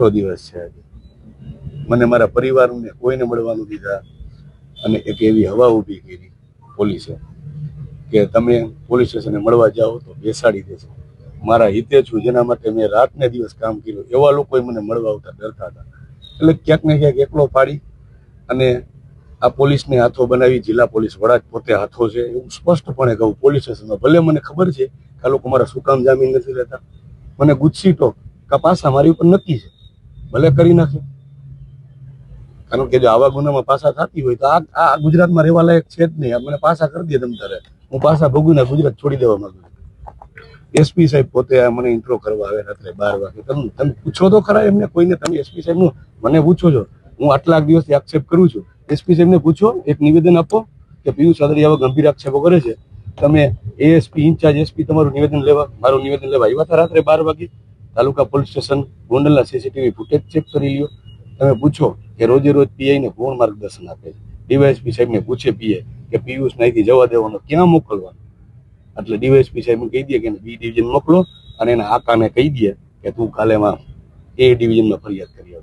છ દિવસ છે આજે. મને મારા પરિવારને કોઈને મળવાનું દીધા અને એક એવી હવા ઊભી કરી પોલીસે કે તમે પોલીસ સ્ટેશને મળવા જાઓ તો બેસાડી દેશે મારા હિતે છું, જેના માટે મેં રાતને દિવસ કામ કર્યું. એવા લોકોએ મને મળવા આવતા ડરતા હતા. એટલે ક્યાંક ને ક્યાંક એકલો પાડી અને આ પોલીસને હાથો બનાવી જિલ્લા પોલીસ વડા જ પોતે હાથો છે. એવું સ્પષ્ટપણે કહું, પોલીસ સ્ટેશનમાં ભલે મને ખબર છે કે આ લોકો મારા શું કામ જામીન નથી લેતા. મને ગુસ્સીટો તો કપાસા મારી ઉપર નક્કી છે. ભલે કરી નાખે. કારણ કે જો આવા ગુનામાં પાસા થતી હોય તો આ આ ગુજરાતમાં રહેવા લાયક છે જ નહીં. મને પાસા કરી દે તમ તારે. હું પાસા ભોગવીને ગુજરાત છોડી દેવા માંગુ એસપી સાહેબ પોતે મને ઇન્ટ્રો કરવા આવે રાત્રે બાર વાગે. તમે તમે પૂછો તો ખરા એમને કોઈને. તમે એસપી સાહેબનું મને પૂછો છો. હું આટલા દિવસથી આક્ષેપ કરું છું. એસપી સાહેબને પૂછો, એક નિવેદન આપો કે પિયુષ આદરી આવા ગંભીર આક્ષેપો કરે છે. તમે એએસપી ઇન્ચાર્જ એસપી તમારું નિવેદન લેવા મારું નિવેદન લેવા આવ્યા હતા રાત્રે બાર વાગે? તાલુકા પોલીસ સ્ટેશન ગોંડલના સીસીટીવી ફૂટેજ ચેક કરી લ્યો. તમે પૂછો કે રોજે રોજ પીઆઈને કોણ માર્ગદર્શન આપે છે. ડીવાયએસપી સાહેબને પૂછે પીએ કે પિયુષ અહીંથી જવા દેવાનો ક્યાં મોકલવાનો? એટલે ડીવાયએસપી સાહેબ કહી દે કે બી ડિવિઝન મોકલો અને એના આકાને કહી દે કે તું કાલે એ ડિવિઝનમાં ફરિયાદ કરી